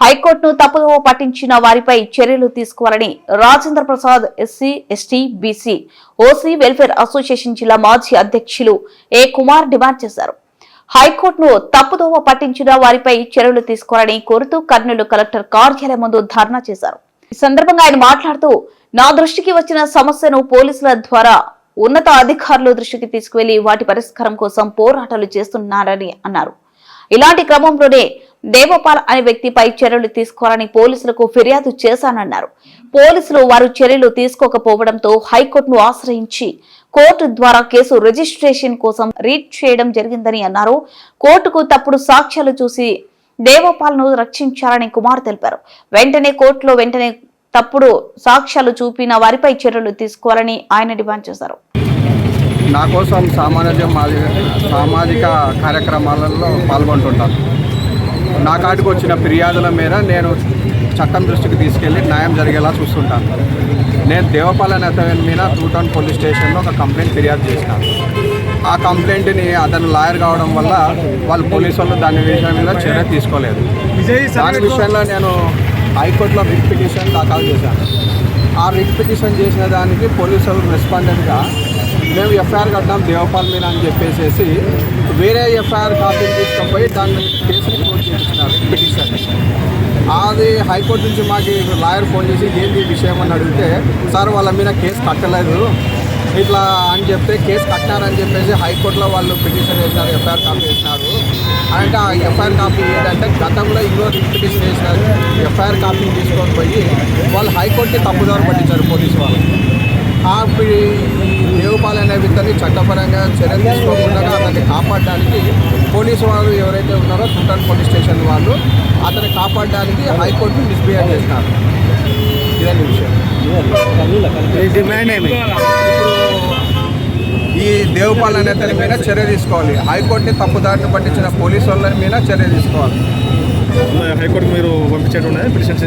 హైకోర్టును తప్పుదోవ పట్టించిన వారిపై చర్యలు తీసుకోవాలని Rajendra Prasad SC ST BC OC welfare association జిల్లా మాజీ అధ్యక్షులు ఏ కుమార్ డిమాండ్ చేశారు. హైకోర్టును తప్పుదోవ పట్టించిన వారిపై చర్యలు తీసుకోవాలని కోరుతూ కర్నూలు కలెక్టర్ కార్యాలయం ముందు ధర్నా చేశారు. ఈ సందర్భంగా ఆయన మాట్లాడుతూ నా దృష్టికి వచ్చిన సమస్యను పోలీసుల ద్వారా ఉన్నత అధికారుల దృష్టికి తీసుకువెళ్ళి వాటి పరిష్కారం కోసం పోరాటాలు చేస్తున్నారని అన్నారు. ఇలాంటి క్రమంలోనే దేవపాల్ అనే వ్యక్తిపై చర్యలు తీసుకోవాలని పోలీసులకు ఫిర్యాదు చేశానన్నారు. పోలీసులు వారు చర్యలు తీసుకోకపోవడంతో హైకోర్టును ఆశ్రయించి కోర్టు ద్వారా కేసు రిజిస్ట్రేషన్ కోసం రీడ్ చేయడం జరిగిందని అన్నారు. కోర్టుకు తప్పుడు సాక్ష్యాలు చూసి దేవపాల్ను రక్షించాలని కుమార్ తెలిపారు. వెంటనే కోర్టులో వెంటనే తప్పుడు సాక్ష్యాలు చూపిన వారిపై చర్యలు తీసుకోవాలని ఆయన డిమాండ్ చేశారు. నా కోసం సామాజిక సామాజిక కార్యక్రమాలలో పాల్గొంటుంటాను నా కాటికి వచ్చిన ఫిర్యాదుల మేర నేను చట్టం దృష్టికి తీసుకెళ్ళి న్యాయం జరిగేలా చూస్తుంటాను. నేను దేవపాలెం అతని మీద టూ టౌన్ పోలీస్ స్టేషన్లో ఒక కంప్లైంట్ ఫిర్యాదు చేసినాను ఆ కంప్లైంట్ని అతను లాయర్ కావడం వల్ల వాళ్ళు పోలీసు వాళ్ళు దాని విషయం మీద చర్య తీసుకోలేదు. దాని విషయంలో నేను హైకోర్టులో రిట్ పిటిషన్ దాఖలు చేశాను. ఆ రిట్ పిటిషన్ చేసిన దానికి పోలీసు వాళ్ళు రెస్పాండెంట్గా మేము ఎఫ్ఐఆర్ కట్టినాం దేవపాల్ మీద అని చెప్పేసి వేరే ఎఫ్ఐఆర్ కాపీలు తీసుకుపోయి దాన్ని కేసుని క్లోజ్ చేస్తున్నారు పిటిషన్. అది హైకోర్టు నుంచి మాకు లాయర్ ఫోన్ చేసి ఏంటి విషయం? అని అడిగితే సార్ వాళ్ళ మీద కేసు కట్టలేదు. ఇట్లా అని చెప్తే కేసు కట్టారని చెప్పేసి హైకోర్టులో వాళ్ళు పిటిషన్ వేసినారు ఎఫ్ఐఆర్ కాపీ వేసినారు. అంటే ఆ ఎఫ్ఐఆర్ కాపీ ఏంటంటే గతంలో ఇంకో పిటిషన్ వేసినారు. ఎఫ్ఐఆర్ కాపీని తీసుకొని పోయి వాళ్ళు హైకోర్టుకి తప్పుదారు పట్టించారు పోలీసు వాళ్ళు వ్యక్తిని చట్టపరంగా చర్యలు తీసుకోకుండా అతన్ని కాపాడడానికి పోలీసు వాళ్ళు ఎవరైతే ఉన్నారో తుంటన్ పోలీస్ స్టేషన్ వాళ్ళు అతన్ని కాపాడడానికి హైకోర్టు మిస్బిహేవ్ విషయం. డిమాండ్ ఏమి? ఈ దేవపాల్ అనే అతని మీద చర్య తీసుకోవాలి. హైకోర్టుని తప్పుదారిని పట్టించిన పోలీసు వాళ్ళ మీద చర్య తీసుకోవాలి. హైకోర్టు మీరు పంపించేటువంటి పిటిషన్